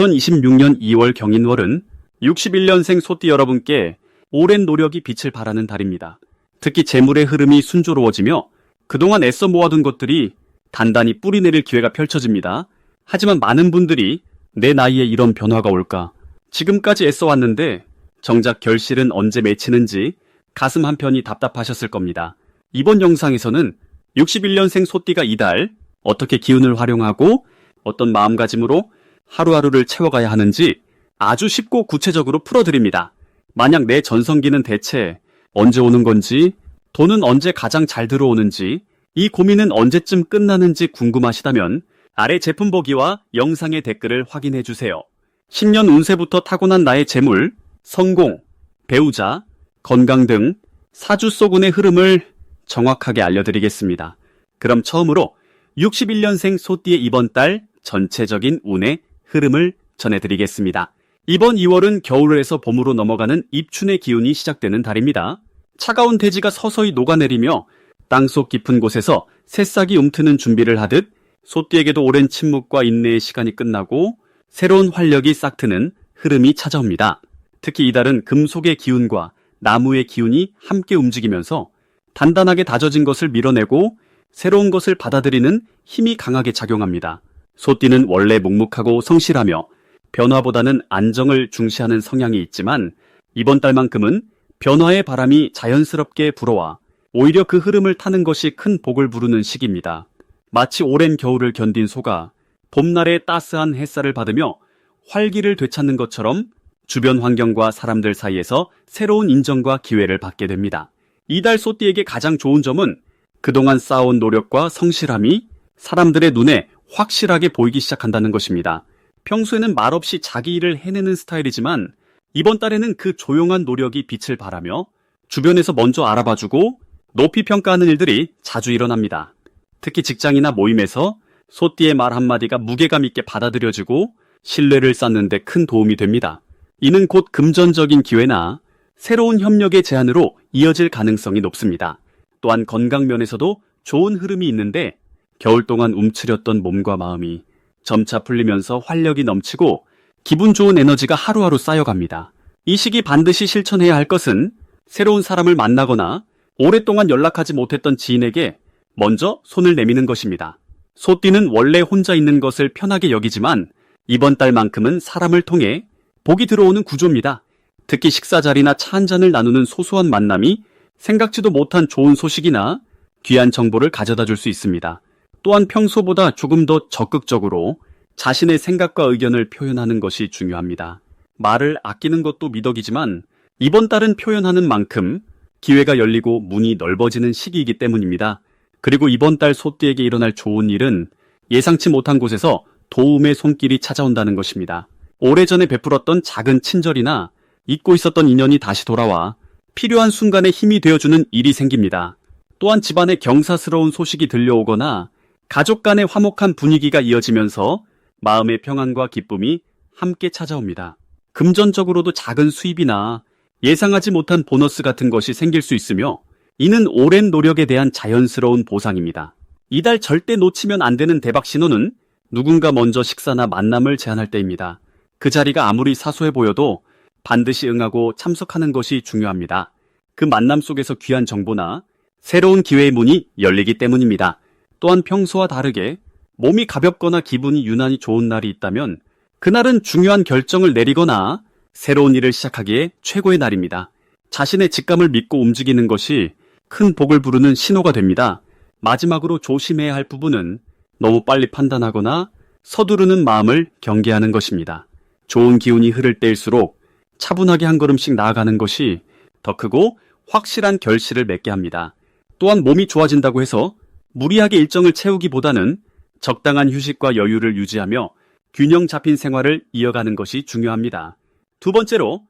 2026년 2월 경인월은 61년생 소띠 여러분께 오랜 노력이 빛을 발하는 달입니다. 특히 재물의 흐름이 순조로워지며 그동안 애써 모아둔 것들이 단단히 뿌리내릴 기회가 펼쳐집니다. 하지만 많은 분들이 내 나이에 이런 변화가 올까? 지금까지 애써 왔는데 정작 결실은 언제 맺히는지 가슴 한편이 답답하셨을 겁니다. 이번 영상에서는 61년생 소띠가 이달 어떻게 기운을 활용하고 어떤 마음가짐으로 하루하루를 채워가야 하는지 아주 쉽고 구체적으로 풀어드립니다. 만약 내 전성기는 대체 언제 오는 건지, 돈은 언제 가장 잘 들어오는지, 이 고민은 언제쯤 끝나는지 궁금하시다면 아래 제품 보기와 영상의 댓글을 확인해 주세요. 10년 운세부터 타고난 나의 재물, 성공, 배우자, 건강 등 사주소군의 흐름을 정확하게 알려드리겠습니다. 그럼 처음으로 61년생 소띠의 이번 달 전체적인 운의 흐름을 전해드리겠습니다. 이번 2월은 겨울에서 봄으로 넘어가는 입춘의 기운이 시작되는 달입니다. 차가운 대지가 서서히 녹아내리며 땅속 깊은 곳에서 새싹이 움트는 준비를 하듯 소띠에게도 오랜 침묵과 인내의 시간이 끝나고 새로운 활력이 싹트는 흐름이 찾아옵니다. 특히 이달은 금속의 기운과 나무의 기운이 함께 움직이면서 단단하게 다져진 것을 밀어내고 새로운 것을 받아들이는 힘이 강하게 작용합니다. 소띠는 원래 묵묵하고 성실하며 변화보다는 안정을 중시하는 성향이 있지만 이번 달만큼은 변화의 바람이 자연스럽게 불어와 오히려 그 흐름을 타는 것이 큰 복을 부르는 시기입니다. 마치 오랜 겨울을 견딘 소가 봄날의 따스한 햇살을 받으며 활기를 되찾는 것처럼 주변 환경과 사람들 사이에서 새로운 인정과 기회를 받게 됩니다. 이달 소띠에게 가장 좋은 점은 그동안 쌓아온 노력과 성실함이 사람들의 눈에 확실하게 보이기 시작한다는 것입니다. 평소에는 말없이 자기 일을 해내는 스타일이지만 이번 달에는 그 조용한 노력이 빛을 발하며 주변에서 먼저 알아봐주고 높이 평가하는 일들이 자주 일어납니다. 특히 직장이나 모임에서 소띠의 말 한마디가 무게감 있게 받아들여지고 신뢰를 쌓는데 큰 도움이 됩니다. 이는 곧 금전적인 기회나 새로운 협력의 제안으로 이어질 가능성이 높습니다. 또한 건강 면에서도 좋은 흐름이 있는데 겨울 동안 움츠렸던 몸과 마음이 점차 풀리면서 활력이 넘치고 기분 좋은 에너지가 하루하루 쌓여갑니다. 이 시기 반드시 실천해야 할 것은 새로운 사람을 만나거나 오랫동안 연락하지 못했던 지인에게 먼저 손을 내미는 것입니다. 소띠는 원래 혼자 있는 것을 편하게 여기지만 이번 달만큼은 사람을 통해 복이 들어오는 구조입니다. 특히 식사 자리나 차 한 잔을 나누는 소소한 만남이 생각지도 못한 좋은 소식이나 귀한 정보를 가져다 줄 수 있습니다. 또한 평소보다 조금 더 적극적으로 자신의 생각과 의견을 표현하는 것이 중요합니다. 말을 아끼는 것도 미덕이지만 이번 달은 표현하는 만큼 기회가 열리고 문이 넓어지는 시기이기 때문입니다. 그리고 이번 달 소띠에게 일어날 좋은 일은 예상치 못한 곳에서 도움의 손길이 찾아온다는 것입니다. 오래전에 베풀었던 작은 친절이나 잊고 있었던 인연이 다시 돌아와 필요한 순간에 힘이 되어주는 일이 생깁니다. 또한 집안에 경사스러운 소식이 들려오거나 가족 간의 화목한 분위기가 이어지면서 마음의 평안과 기쁨이 함께 찾아옵니다. 금전적으로도 작은 수입이나 예상하지 못한 보너스 같은 것이 생길 수 있으며 이는 오랜 노력에 대한 자연스러운 보상입니다. 이달 절대 놓치면 안 되는 대박 신호는 누군가 먼저 식사나 만남을 제안할 때입니다. 그 자리가 아무리 사소해 보여도 반드시 응하고 참석하는 것이 중요합니다. 그 만남 속에서 귀한 정보나 새로운 기회의 문이 열리기 때문입니다. 또한 평소와 다르게 몸이 가볍거나 기분이 유난히 좋은 날이 있다면 그날은 중요한 결정을 내리거나 새로운 일을 시작하기에 최고의 날입니다. 자신의 직감을 믿고 움직이는 것이 큰 복을 부르는 신호가 됩니다. 마지막으로 조심해야 할 부분은 너무 빨리 판단하거나 서두르는 마음을 경계하는 것입니다. 좋은 기운이 흐를 때일수록 차분하게 한 걸음씩 나아가는 것이 더 크고 확실한 결실을 맺게 합니다. 또한 몸이 좋아진다고 해서 무리하게 일정을 채우기보다는 적당한 휴식과 여유를 유지하며 균형 잡힌 생활을 이어가는 것이 중요합니다. 두 번째로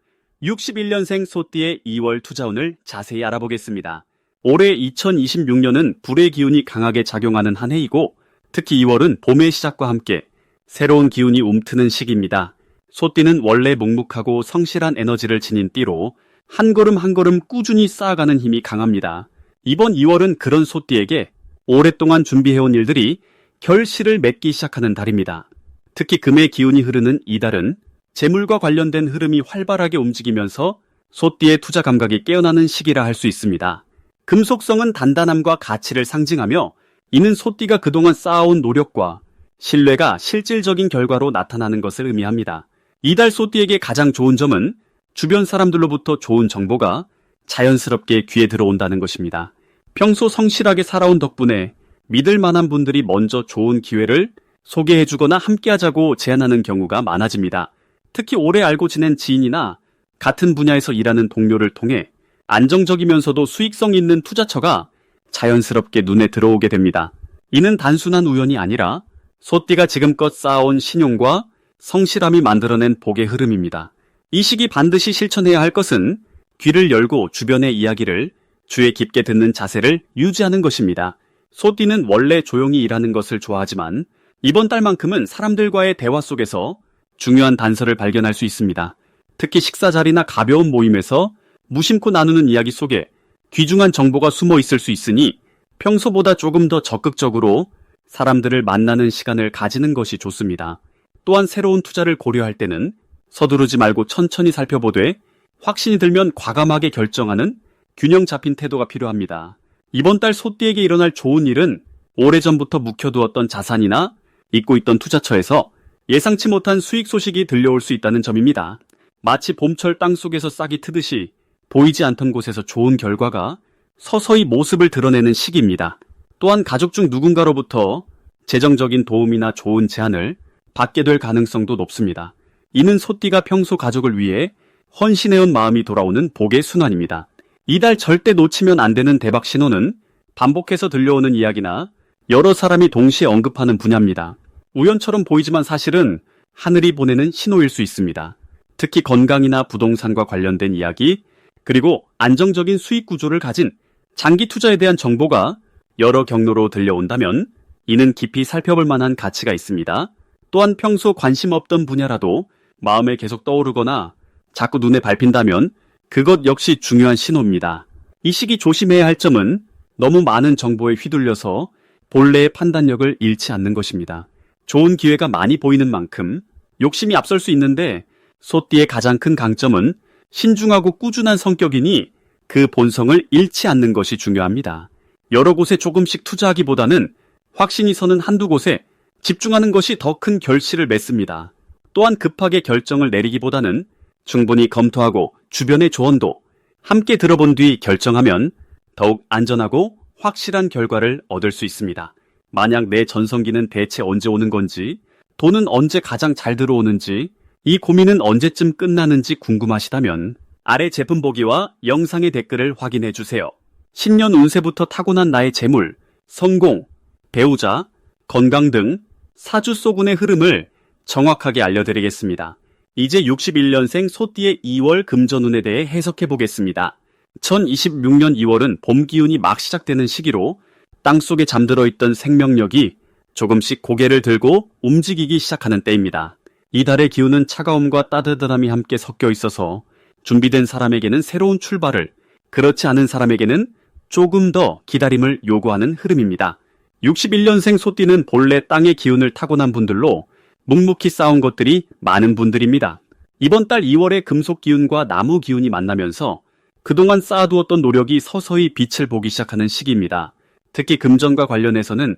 61년생 소띠의 2월 투자운을 자세히 알아보겠습니다. 올해 2026년은 불의 기운이 강하게 작용하는 한 해이고 특히 2월은 봄의 시작과 함께 새로운 기운이 움트는 시기입니다. 소띠는 원래 묵묵하고 성실한 에너지를 지닌 띠로 한 걸음 한 걸음 꾸준히 쌓아가는 힘이 강합니다. 이번 2월은 그런 소띠에게 오랫동안 준비해온 일들이 결실을 맺기 시작하는 달입니다. 특히 금의 기운이 흐르는 이 달은 재물과 관련된 흐름이 활발하게 움직이면서 소띠의 투자 감각이 깨어나는 시기라 할 수 있습니다. 금속성은 단단함과 가치를 상징하며 이는 소띠가 그동안 쌓아온 노력과 신뢰가 실질적인 결과로 나타나는 것을 의미합니다. 이달 소띠에게 가장 좋은 점은 주변 사람들로부터 좋은 정보가 자연스럽게 귀에 들어온다는 것입니다. 평소 성실하게 살아온 덕분에 믿을 만한 분들이 먼저 좋은 기회를 소개해주거나 함께하자고 제안하는 경우가 많아집니다. 특히 오래 알고 지낸 지인이나 같은 분야에서 일하는 동료를 통해 안정적이면서도 수익성 있는 투자처가 자연스럽게 눈에 들어오게 됩니다. 이는 단순한 우연이 아니라 소띠가 지금껏 쌓아온 신용과 성실함이 만들어낸 복의 흐름입니다. 이 시기 반드시 실천해야 할 것은 귀를 열고 주변의 이야기를 주에 깊게 듣는 자세를 유지하는 것입니다. 소띠는 원래 조용히 일하는 것을 좋아하지만 이번 달만큼은 사람들과의 대화 속에서 중요한 단서를 발견할 수 있습니다. 특히 식사 자리나 가벼운 모임에서 무심코 나누는 이야기 속에 귀중한 정보가 숨어 있을 수 있으니 평소보다 조금 더 적극적으로 사람들을 만나는 시간을 가지는 것이 좋습니다. 또한 새로운 투자를 고려할 때는 서두르지 말고 천천히 살펴보되 확신이 들면 과감하게 결정하는 균형 잡힌 태도가 필요합니다. 이번 달 소띠에게 일어날 좋은 일은 오래전부터 묵혀두었던 자산이나 잊고 있던 투자처에서 예상치 못한 수익 소식이 들려올 수 있다는 점입니다. 마치 봄철 땅 속에서 싹이 트듯이 보이지 않던 곳에서 좋은 결과가 서서히 모습을 드러내는 시기입니다. 또한 가족 중 누군가로부터 재정적인 도움이나 좋은 제안을 받게 될 가능성도 높습니다. 이는 소띠가 평소 가족을 위해 헌신해온 마음이 돌아오는 복의 순환입니다. 이달 절대 놓치면 안 되는 대박 신호는 반복해서 들려오는 이야기나 여러 사람이 동시에 언급하는 분야입니다. 우연처럼 보이지만 사실은 하늘이 보내는 신호일 수 있습니다. 특히 건강이나 부동산과 관련된 이야기, 그리고 안정적인 수익 구조를 가진 장기 투자에 대한 정보가 여러 경로로 들려온다면 이는 깊이 살펴볼 만한 가치가 있습니다. 또한 평소 관심 없던 분야라도 마음에 계속 떠오르거나 자꾸 눈에 밟힌다면 그것 역시 중요한 신호입니다. 이 시기 조심해야 할 점은 너무 많은 정보에 휘둘려서 본래의 판단력을 잃지 않는 것입니다. 좋은 기회가 많이 보이는 만큼 욕심이 앞설 수 있는데 소띠의 가장 큰 강점은 신중하고 꾸준한 성격이니 그 본성을 잃지 않는 것이 중요합니다. 여러 곳에 조금씩 투자하기보다는 확신이 서는 한두 곳에 집중하는 것이 더 큰 결실을 맺습니다. 또한 급하게 결정을 내리기보다는 충분히 검토하고 주변의 조언도 함께 들어본 뒤 결정하면 더욱 안전하고 확실한 결과를 얻을 수 있습니다. 만약 내 전성기는 대체 언제 오는 건지, 돈은 언제 가장 잘 들어오는지, 이 고민은 언제쯤 끝나는지 궁금하시다면 아래 제품 보기와 영상의 댓글을 확인해 주세요. 신년 운세부터 타고난 나의 재물, 성공, 배우자, 건강 등 사주소군의 흐름을 정확하게 알려드리겠습니다. 이제 61년생 소띠의 2월 금전운에 대해 해석해 보겠습니다. 2026년 2월은 봄 기운이 막 시작되는 시기로 땅속에 잠들어 있던 생명력이 조금씩 고개를 들고 움직이기 시작하는 때입니다. 이 달의 기운은 차가움과 따뜻함이 함께 섞여 있어서 준비된 사람에게는 새로운 출발을, 그렇지 않은 사람에게는 조금 더 기다림을 요구하는 흐름입니다. 61년생 소띠는 본래 땅의 기운을 타고난 분들로 묵묵히 쌓은 것들이 많은 분들입니다. 이번 달 2월에 금속 기운과 나무 기운이 만나면서 그동안 쌓아두었던 노력이 서서히 빛을 보기 시작하는 시기입니다. 특히 금전과 관련해서는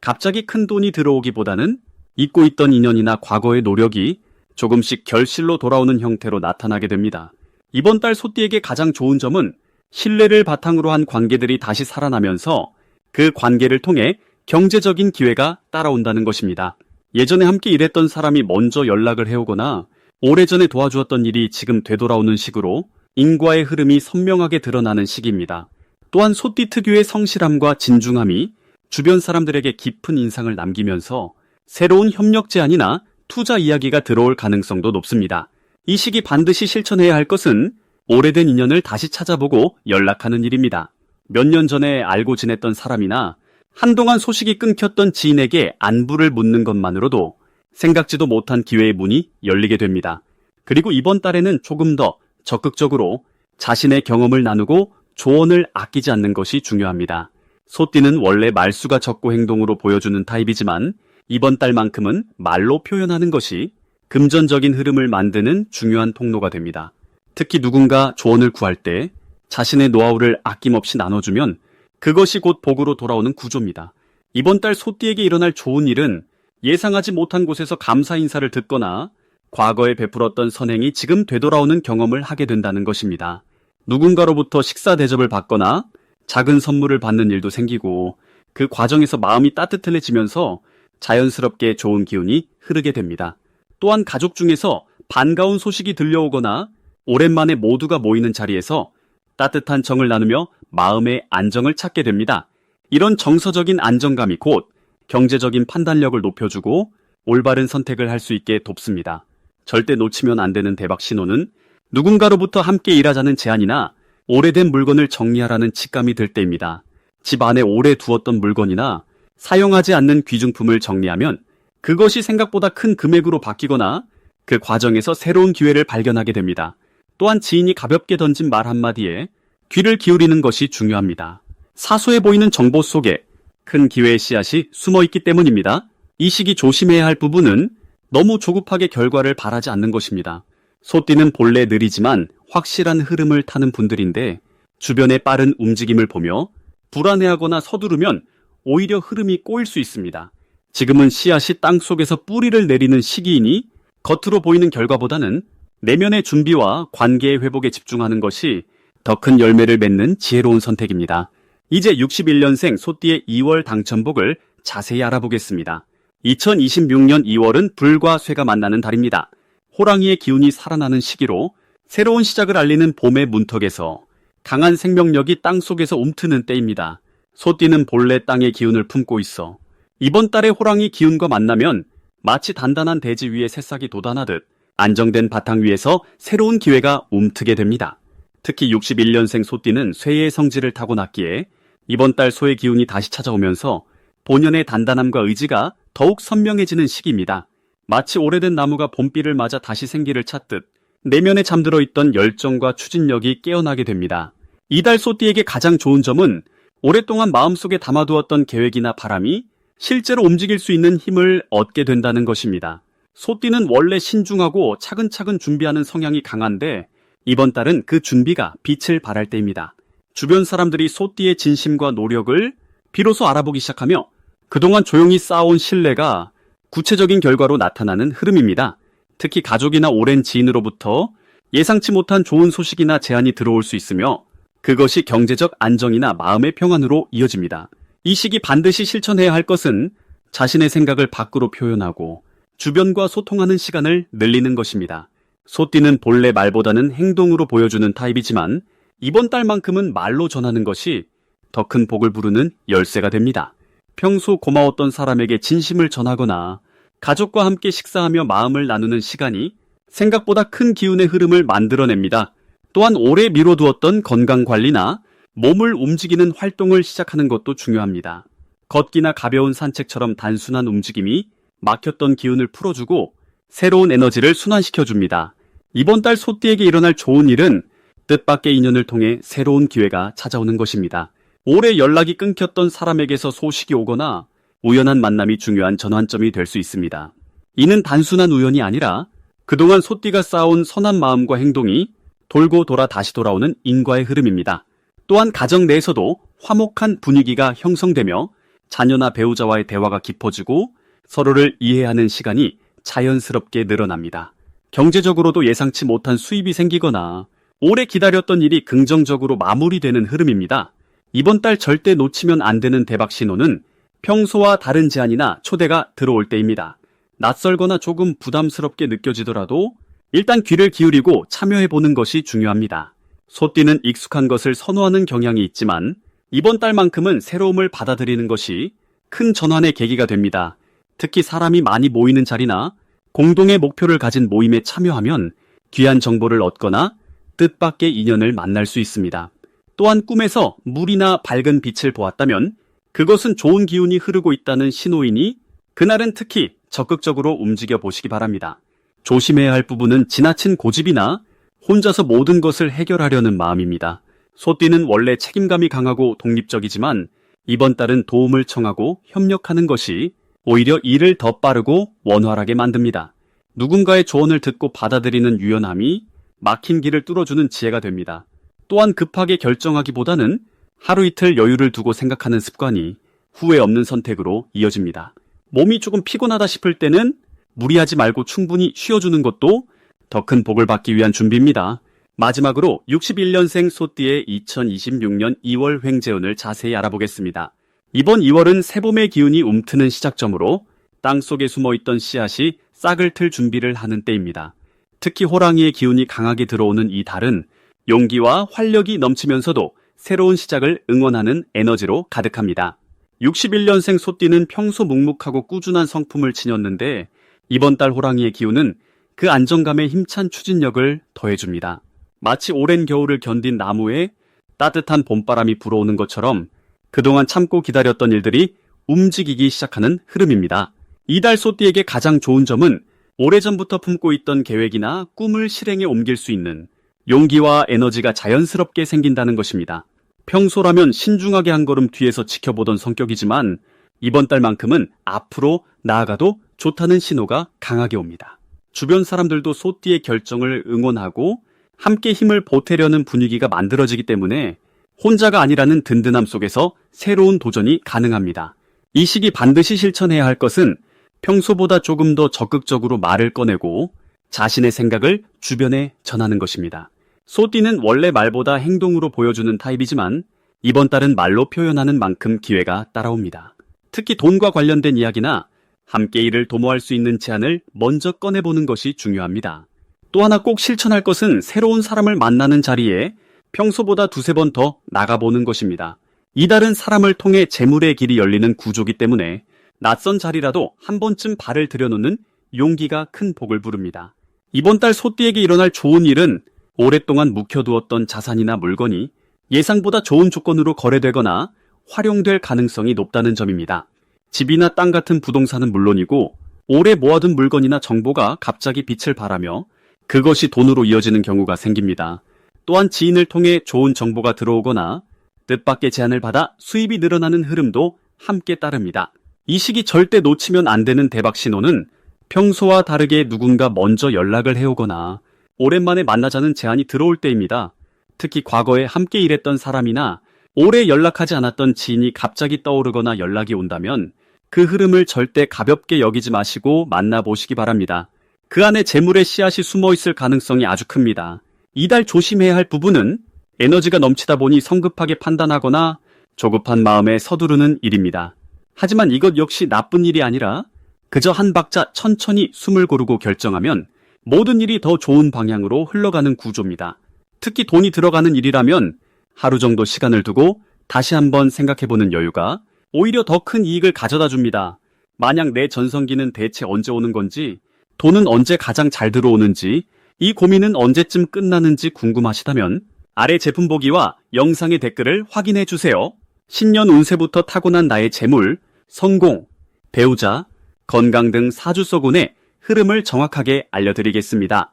갑자기 큰 돈이 들어오기보다는 잊고 있던 인연이나 과거의 노력이 조금씩 결실로 돌아오는 형태로 나타나게 됩니다. 이번 달 소띠에게 가장 좋은 점은 신뢰를 바탕으로 한 관계들이 다시 살아나면서 그 관계를 통해 경제적인 기회가 따라온다는 것입니다. 예전에 함께 일했던 사람이 먼저 연락을 해오거나 오래전에 도와주었던 일이 지금 되돌아오는 식으로 인과의 흐름이 선명하게 드러나는 시기입니다. 또한 소띠 특유의 성실함과 진중함이 주변 사람들에게 깊은 인상을 남기면서 새로운 협력 제안이나 투자 이야기가 들어올 가능성도 높습니다. 이 시기 반드시 실천해야 할 것은 오래된 인연을 다시 찾아보고 연락하는 일입니다. 몇 년 전에 알고 지냈던 사람이나 한동안 소식이 끊겼던 지인에게 안부를 묻는 것만으로도 생각지도 못한 기회의 문이 열리게 됩니다. 그리고 이번 달에는 조금 더 적극적으로 자신의 경험을 나누고 조언을 아끼지 않는 것이 중요합니다. 소띠는 원래 말수가 적고 행동으로 보여주는 타입이지만 이번 달만큼은 말로 표현하는 것이 금전적인 흐름을 만드는 중요한 통로가 됩니다. 특히 누군가 조언을 구할 때 자신의 노하우를 아낌없이 나눠주면 그것이 곧 복으로 돌아오는 구조입니다. 이번 달 소띠에게 일어날 좋은 일은 예상하지 못한 곳에서 감사 인사를 듣거나 과거에 베풀었던 선행이 지금 되돌아오는 경험을 하게 된다는 것입니다. 누군가로부터 식사 대접을 받거나 작은 선물을 받는 일도 생기고 그 과정에서 마음이 따뜻해지면서 자연스럽게 좋은 기운이 흐르게 됩니다. 또한 가족 중에서 반가운 소식이 들려오거나 오랜만에 모두가 모이는 자리에서 따뜻한 정을 나누며 마음의 안정을 찾게 됩니다. 이런 정서적인 안정감이 곧 경제적인 판단력을 높여주고 올바른 선택을 할 수 있게 돕습니다. 절대 놓치면 안 되는 대박 신호는 누군가로부터 함께 일하자는 제안이나 오래된 물건을 정리하라는 직감이 들 때입니다. 집 안에 오래 두었던 물건이나 사용하지 않는 귀중품을 정리하면 그것이 생각보다 큰 금액으로 바뀌거나 그 과정에서 새로운 기회를 발견하게 됩니다. 또한 지인이 가볍게 던진 말 한마디에 귀를 기울이는 것이 중요합니다. 사소해 보이는 정보 속에 큰 기회의 씨앗이 숨어 있기 때문입니다. 이 시기 조심해야 할 부분은 너무 조급하게 결과를 바라지 않는 것입니다. 소띠는 본래 느리지만 확실한 흐름을 타는 분들인데 주변의 빠른 움직임을 보며 불안해하거나 서두르면 오히려 흐름이 꼬일 수 있습니다. 지금은 씨앗이 땅 속에서 뿌리를 내리는 시기이니 겉으로 보이는 결과보다는 내면의 준비와 관계의 회복에 집중하는 것이 더 큰 열매를 맺는 지혜로운 선택입니다. 이제 61년생 소띠의 2월 당첨복을 자세히 알아보겠습니다. 2026년 2월은 불과 쇠가 만나는 달입니다. 호랑이의 기운이 살아나는 시기로 새로운 시작을 알리는 봄의 문턱에서 강한 생명력이 땅 속에서 움트는 때입니다. 소띠는 본래 땅의 기운을 품고 있어 이번 달에 호랑이 기운과 만나면 마치 단단한 대지 위에 새싹이 돋아나듯 안정된 바탕 위에서 새로운 기회가 움트게 됩니다. 특히 61년생 소띠는 쇠의 성질을 타고났기에 이번 달 소의 기운이 다시 찾아오면서 본연의 단단함과 의지가 더욱 선명해지는 시기입니다. 마치 오래된 나무가 봄비를 맞아 다시 생기를 찾듯 내면에 잠들어 있던 열정과 추진력이 깨어나게 됩니다. 이달 소띠에게 가장 좋은 점은 오랫동안 마음속에 담아두었던 계획이나 바람이 실제로 움직일 수 있는 힘을 얻게 된다는 것입니다. 소띠는 원래 신중하고 차근차근 준비하는 성향이 강한데 이번 달은 그 준비가 빛을 발할 때입니다. 주변 사람들이 소띠의 진심과 노력을 비로소 알아보기 시작하며 그동안 조용히 쌓아온 신뢰가 구체적인 결과로 나타나는 흐름입니다. 특히 가족이나 오랜 지인으로부터 예상치 못한 좋은 소식이나 제안이 들어올 수 있으며 그것이 경제적 안정이나 마음의 평안으로 이어집니다. 이 시기 반드시 실천해야 할 것은 자신의 생각을 밖으로 표현하고 주변과 소통하는 시간을 늘리는 것입니다. 소띠는 본래 말보다는 행동으로 보여주는 타입이지만 이번 달만큼은 말로 전하는 것이 더 큰 복을 부르는 열쇠가 됩니다. 평소 고마웠던 사람에게 진심을 전하거나 가족과 함께 식사하며 마음을 나누는 시간이 생각보다 큰 기운의 흐름을 만들어냅니다. 또한 오래 미뤄두었던 건강 관리나 몸을 움직이는 활동을 시작하는 것도 중요합니다. 걷기나 가벼운 산책처럼 단순한 움직임이 막혔던 기운을 풀어주고 새로운 에너지를 순환시켜줍니다. 이번 달 소띠에게 일어날 좋은 일은 뜻밖의 인연을 통해 새로운 기회가 찾아오는 것입니다. 오래 연락이 끊겼던 사람에게서 소식이 오거나 우연한 만남이 중요한 전환점이 될 수 있습니다. 이는 단순한 우연이 아니라 그동안 소띠가 쌓아온 선한 마음과 행동이 돌고 돌아 다시 돌아오는 인과의 흐름입니다. 또한 가정 내에서도 화목한 분위기가 형성되며 자녀나 배우자와의 대화가 깊어지고 서로를 이해하는 시간이 자연스럽게 늘어납니다. 경제적으로도 예상치 못한 수입이 생기거나 오래 기다렸던 일이 긍정적으로 마무리되는 흐름입니다. 이번 달 절대 놓치면 안 되는 대박 신호는 평소와 다른 제안이나 초대가 들어올 때입니다. 낯설거나 조금 부담스럽게 느껴지더라도 일단 귀를 기울이고 참여해보는 것이 중요합니다. 소띠는 익숙한 것을 선호하는 경향이 있지만 이번 달만큼은 새로움을 받아들이는 것이 큰 전환의 계기가 됩니다. 특히 사람이 많이 모이는 자리나 공동의 목표를 가진 모임에 참여하면 귀한 정보를 얻거나 뜻밖의 인연을 만날 수 있습니다. 또한 꿈에서 물이나 밝은 빛을 보았다면 그것은 좋은 기운이 흐르고 있다는 신호이니 그날은 특히 적극적으로 움직여 보시기 바랍니다. 조심해야 할 부분은 지나친 고집이나 혼자서 모든 것을 해결하려는 마음입니다. 소띠는 원래 책임감이 강하고 독립적이지만 이번 달은 도움을 청하고 협력하는 것이 오히려 일을 더 빠르고 원활하게 만듭니다. 누군가의 조언을 듣고 받아들이는 유연함이 막힌 길을 뚫어주는 지혜가 됩니다. 또한 급하게 결정하기보다는 하루 이틀 여유를 두고 생각하는 습관이 후회 없는 선택으로 이어집니다. 몸이 조금 피곤하다 싶을 때는 무리하지 말고 충분히 쉬어주는 것도 더 큰 복을 받기 위한 준비입니다. 마지막으로 61년생 소띠의 2026년 2월 횡재운을 자세히 알아보겠습니다. 이번 2월은 새봄의 기운이 움트는 시작점으로 땅 속에 숨어 있던 씨앗이 싹을 틀 준비를 하는 때입니다. 특히 호랑이의 기운이 강하게 들어오는 이 달은 용기와 활력이 넘치면서도 새로운 시작을 응원하는 에너지로 가득합니다. 61년생 소띠는 평소 묵묵하고 꾸준한 성품을 지녔는데 이번 달 호랑이의 기운은 그 안정감에 힘찬 추진력을 더해줍니다. 마치 오랜 겨울을 견딘 나무에 따뜻한 봄바람이 불어오는 것처럼 그동안 참고 기다렸던 일들이 움직이기 시작하는 흐름입니다. 이달 소띠에게 가장 좋은 점은 오래전부터 품고 있던 계획이나 꿈을 실행에 옮길 수 있는 용기와 에너지가 자연스럽게 생긴다는 것입니다. 평소라면 신중하게 한 걸음 뒤에서 지켜보던 성격이지만 이번 달만큼은 앞으로 나아가도 좋다는 신호가 강하게 옵니다. 주변 사람들도 소띠의 결정을 응원하고 함께 힘을 보태려는 분위기가 만들어지기 때문에 혼자가 아니라는 든든함 속에서 새로운 도전이 가능합니다. 이 시기 반드시 실천해야 할 것은 평소보다 조금 더 적극적으로 말을 꺼내고 자신의 생각을 주변에 전하는 것입니다. 소띠는 원래 말보다 행동으로 보여주는 타입이지만 이번 달은 말로 표현하는 만큼 기회가 따라옵니다. 특히 돈과 관련된 이야기나 함께 일을 도모할 수 있는 제안을 먼저 꺼내보는 것이 중요합니다. 또 하나 꼭 실천할 것은 새로운 사람을 만나는 자리에 평소보다 두세 번 더 나가보는 것입니다. 이달은 사람을 통해 재물의 길이 열리는 구조기 때문에 낯선 자리라도 한 번쯤 발을 들여놓는 용기가 큰 복을 부릅니다. 이번 달 소띠에게 일어날 좋은 일은 오랫동안 묵혀두었던 자산이나 물건이 예상보다 좋은 조건으로 거래되거나 활용될 가능성이 높다는 점입니다. 집이나 땅 같은 부동산은 물론이고 오래 모아둔 물건이나 정보가 갑자기 빛을 발하며 그것이 돈으로 이어지는 경우가 생깁니다. 또한 지인을 통해 좋은 정보가 들어오거나 뜻밖의 제안을 받아 수입이 늘어나는 흐름도 함께 따릅니다. 이 시기 절대 놓치면 안 되는 대박 신호는 평소와 다르게 누군가 먼저 연락을 해오거나 오랜만에 만나자는 제안이 들어올 때입니다. 특히 과거에 함께 일했던 사람이나 오래 연락하지 않았던 지인이 갑자기 떠오르거나 연락이 온다면 그 흐름을 절대 가볍게 여기지 마시고 만나보시기 바랍니다. 그 안에 재물의 씨앗이 숨어 있을 가능성이 아주 큽니다. 이달 조심해야 할 부분은 에너지가 넘치다 보니 성급하게 판단하거나 조급한 마음에 서두르는 일입니다. 하지만 이것 역시 나쁜 일이 아니라 그저 한 박자 천천히 숨을 고르고 결정하면 모든 일이 더 좋은 방향으로 흘러가는 구조입니다. 특히 돈이 들어가는 일이라면 하루 정도 시간을 두고 다시 한번 생각해보는 여유가 오히려 더 큰 이익을 가져다 줍니다. 만약 내 전성기는 대체 언제 오는 건지, 돈은 언제 가장 잘 들어오는지, 이 고민은 언제쯤 끝나는지 궁금하시다면 아래 제품 보기와 영상의 댓글을 확인해 주세요. 신년 운세부터 타고난 나의 재물, 성공, 배우자, 건강 등 사주서군의 흐름을 정확하게 알려드리겠습니다.